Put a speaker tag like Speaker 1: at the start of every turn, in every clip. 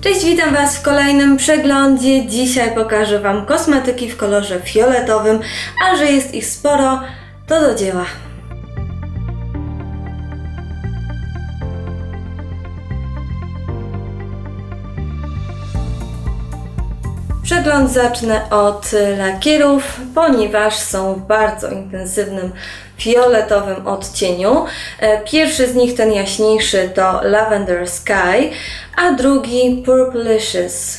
Speaker 1: Cześć, witam Was w kolejnym przeglądzie. Dzisiaj pokażę Wam kosmetyki w kolorze fioletowym, a że jest ich sporo, to do dzieła. Przegląd zacznę od lakierów, ponieważ są w bardzo intensywnym fioletowym odcieniu. E, Pierwszy z nich, ten jaśniejszy, to Lavender Sky, a drugi Purplicious.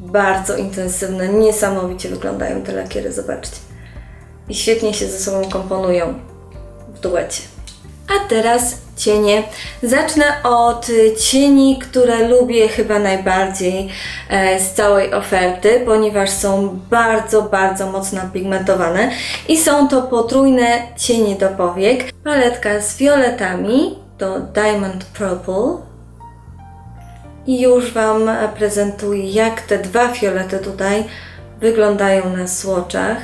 Speaker 1: Bardzo intensywne, niesamowicie wyglądają te lakiery, zobaczcie. I świetnie się ze sobą komponują w duecie. A teraz cienie. Zacznę od cieni, które lubię chyba najbardziej e, z całej oferty, ponieważ są bardzo, bardzo mocno pigmentowane i są to potrójne cienie do powiek. Paletka z fioletami to Diamond Purple i już Wam prezentuję, jak te dwa fiolety tutaj wyglądają na słoczach.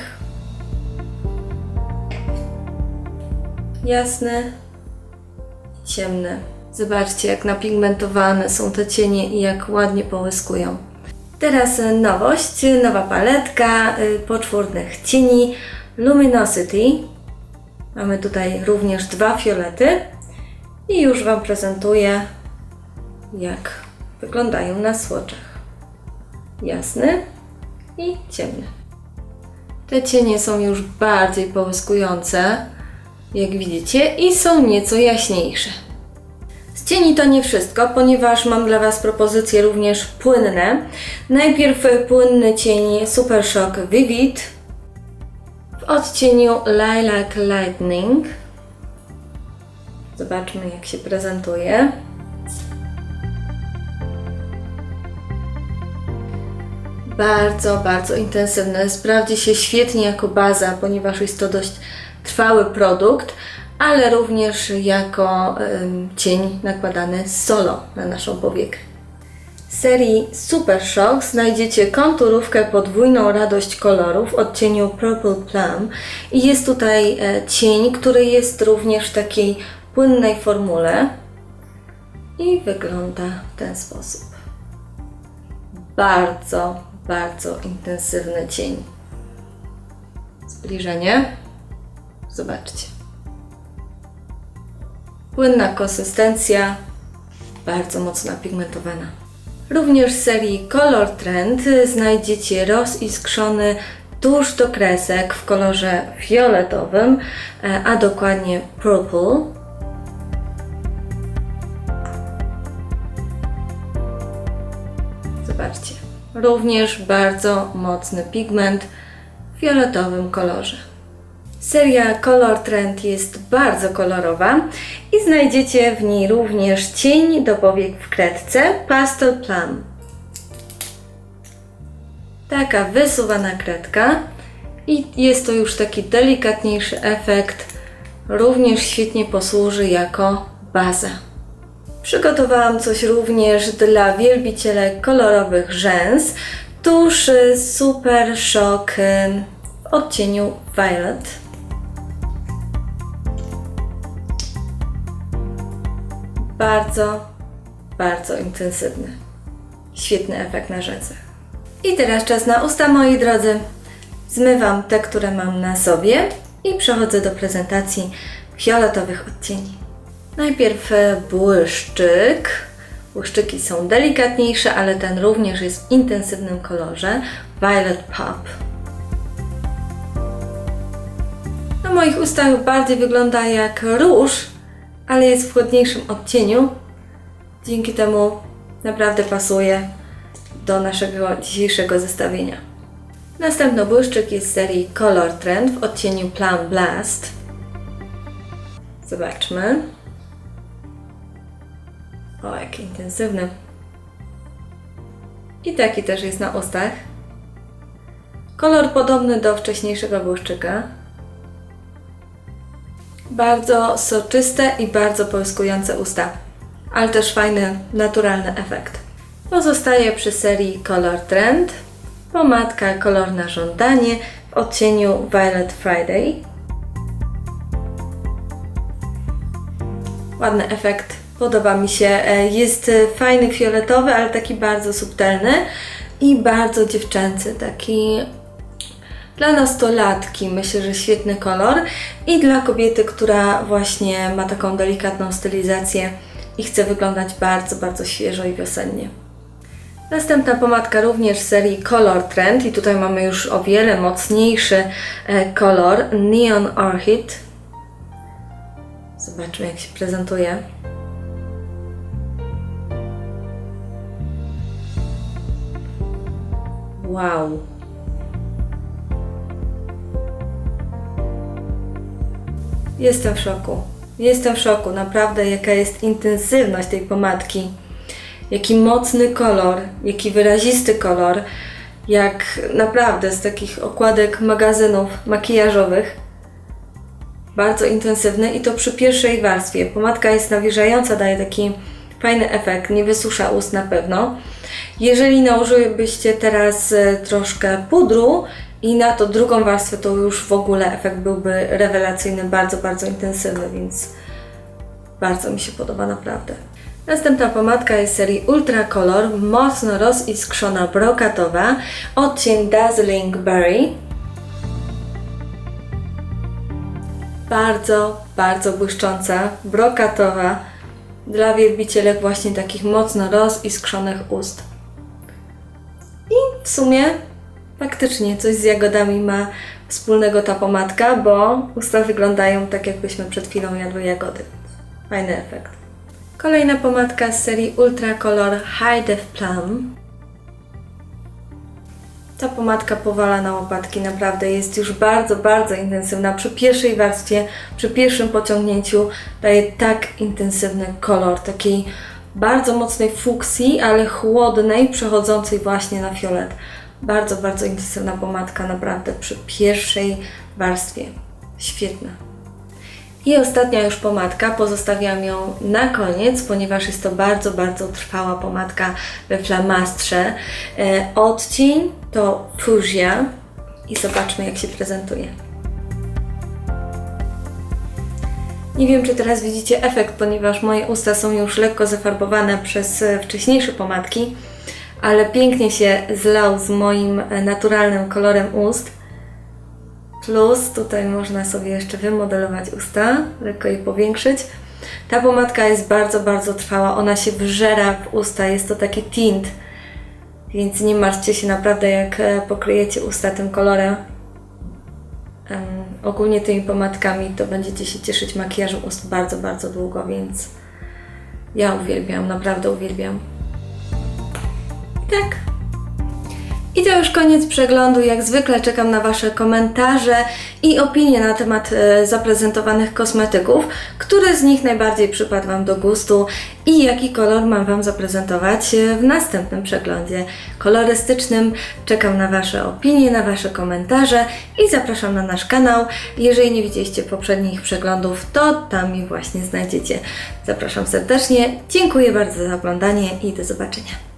Speaker 1: Jasne, ciemne. Zobaczcie, jak napigmentowane są te cienie i jak ładnie połyskują. Teraz e, nowość, nowa paletka y, poczwórnych cieni Luminosity. Mamy tutaj również dwa fiolety i już Wam prezentuję, jak wyglądają na słoczach. Jasny i ciemny. Te cienie są już bardziej połyskujące jak widzicie, i są nieco jaśniejsze. Z cieni to nie wszystko, ponieważ mam dla Was propozycje również płynne. Najpierw płynny cień Super Shock Vivid w odcieniu Lilac Lightning. Zobaczmy jak się prezentuje. Bardzo, bardzo intensywny. Sprawdzi się świetnie jako baza, ponieważ jest to dość trwały produkt, ale również jako cień nakładany solo na naszą powiekę. W serii Super Shock znajdziecie konturówkę podwójną radość kolorów w odcieniu Purple Plum i jest tutaj e, cień, który jest również w takiej płynnej formule i wygląda w ten sposób. Bardzo, bardzo intensywny cień. Zbliżenie. Zobaczcie. Płynna konsystencja, bardzo mocno pigmentowana. Również w serii Color Trend znajdziecie roziskrzony tusz do kresek w kolorze fioletowym, e, a dokładnie purple. Zobaczcie. Również bardzo mocny pigment w fioletowym kolorze. Seria Color Trend jest bardzo kolorowa i znajdziecie w niej również cień do powiek w kredce Pastel Plum. Taka wysuwana kredka i jest to już taki delikatniejszy efekt. Również świetnie posłuży jako baza. Przygotowałam coś również dla wielbicieli kolorowych rzęs. Tuż Super Shock w odcieniu Violet. Bardzo, bardzo intensywny. Świetny efekt na rzęsach. I teraz czas na usta, moi drodzy. Zmywam te, które mam na sobie i przechodzę do prezentacji fioletowych odcieni. Najpierw e, błyszczyk. Błyszczyki są delikatniejsze, ale ten również jest w intensywnym kolorze. Violet Pop. Na moich ustach bardziej wygląda jak róż, ale jest w chłodniejszym odcieniu. Dzięki temu naprawdę pasuje do naszego dzisiejszego zestawienia. Następny błyszczyk jest z serii Color Trend w odcieniu Plum Blast. Zobaczmy. O, jaki intensywny. I taki też jest na ustach. Kolor podobny do wcześniejszego błyszczyka. Bardzo soczyste i bardzo połyskujące usta, ale też fajny, naturalny efekt. Pozostaje przy serii Color Trend pomadka kolor na żądanie w odcieniu Violet Friday. Ładny efekt Podoba mi się. E, Jest e, fajny fioletowy, ale taki bardzo subtelny i bardzo dziewczęcy, taki dla nastolatki myślę, że świetny kolor i dla kobiety, która właśnie ma taką delikatną stylizację i chce wyglądać bardzo, bardzo świeżo i wiosennie. Następna pomadka również z serii Color Trend i tutaj mamy już o wiele mocniejszy e, kolor Neon Orchid. Zobaczmy jak się prezentuje. Wow. Jestem w szoku. Jestem w szoku, naprawdę, jaka jest intensywność tej pomadki. Jaki mocny kolor, jaki wyrazisty kolor. Jak naprawdę z takich okładek magazynów makijażowych. Bardzo intensywny i to przy pierwszej warstwie. Pomadka jest nawilżająca, daje taki fajny efekt, nie wysusza ust na pewno. Jeżeli nałożyłybyście teraz e, troszkę pudru i na to drugą warstwę, to już w ogóle efekt byłby rewelacyjny, bardzo, bardzo intensywny, więc bardzo mi się podoba naprawdę. Następna pomadka jest serii Ultra Color, mocno roziskrzona brokatowa, odcień Dazzling Berry. Bardzo, bardzo błyszcząca, brokatowa, dla wielbicielek właśnie takich mocno roziskrzonych ust. I w sumie faktycznie coś z jagodami ma wspólnego ta pomadka, bo usta wyglądają tak, jakbyśmy przed chwilą jadły jagody. Fajny efekt. Kolejna pomadka z serii Ultra Color High Def Plum. Ta pomadka powala na łopatki, naprawdę jest już bardzo, bardzo intensywna. Przy pierwszej warstwie, przy pierwszym pociągnięciu daje tak intensywny kolor, takiej bardzo mocnej fuksji, ale chłodnej, przechodzącej właśnie na fiolet. Bardzo, bardzo intensywna pomadka, naprawdę przy pierwszej warstwie. Świetna. I ostatnia już pomadka, pozostawiam ją na koniec, ponieważ jest to bardzo, bardzo trwała pomadka we flamastrze. E, odcień to Fuchsia i zobaczmy jak się prezentuje. Nie wiem, czy teraz widzicie efekt, ponieważ moje usta są już lekko zafarbowane przez e, wcześniejsze pomadki, ale pięknie się zlał z moim e, naturalnym kolorem ust. Plus tutaj można sobie jeszcze wymodelować usta, lekko je powiększyć. Ta pomadka jest bardzo, bardzo trwała, ona się wżera w usta, jest to taki tint, więc nie martwcie się naprawdę jak e, pokryjecie usta tym kolorem. Em, ogólnie tymi pomadkami to będziecie się cieszyć makijażem ust bardzo, bardzo długo, więc ja uwielbiam, naprawdę uwielbiam. Tak. I to już koniec przeglądu. Jak zwykle czekam na Wasze komentarze i opinie na temat e, zaprezentowanych kosmetyków. Który z nich najbardziej przypadł Wam do gustu i jaki kolor mam Wam zaprezentować e, w następnym przeglądzie kolorystycznym. Czekam na Wasze opinie, na Wasze komentarze i zapraszam na nasz kanał. Jeżeli nie widzieliście poprzednich przeglądów, to tam je właśnie znajdziecie. Zapraszam serdecznie. Dziękuję bardzo za oglądanie i do zobaczenia.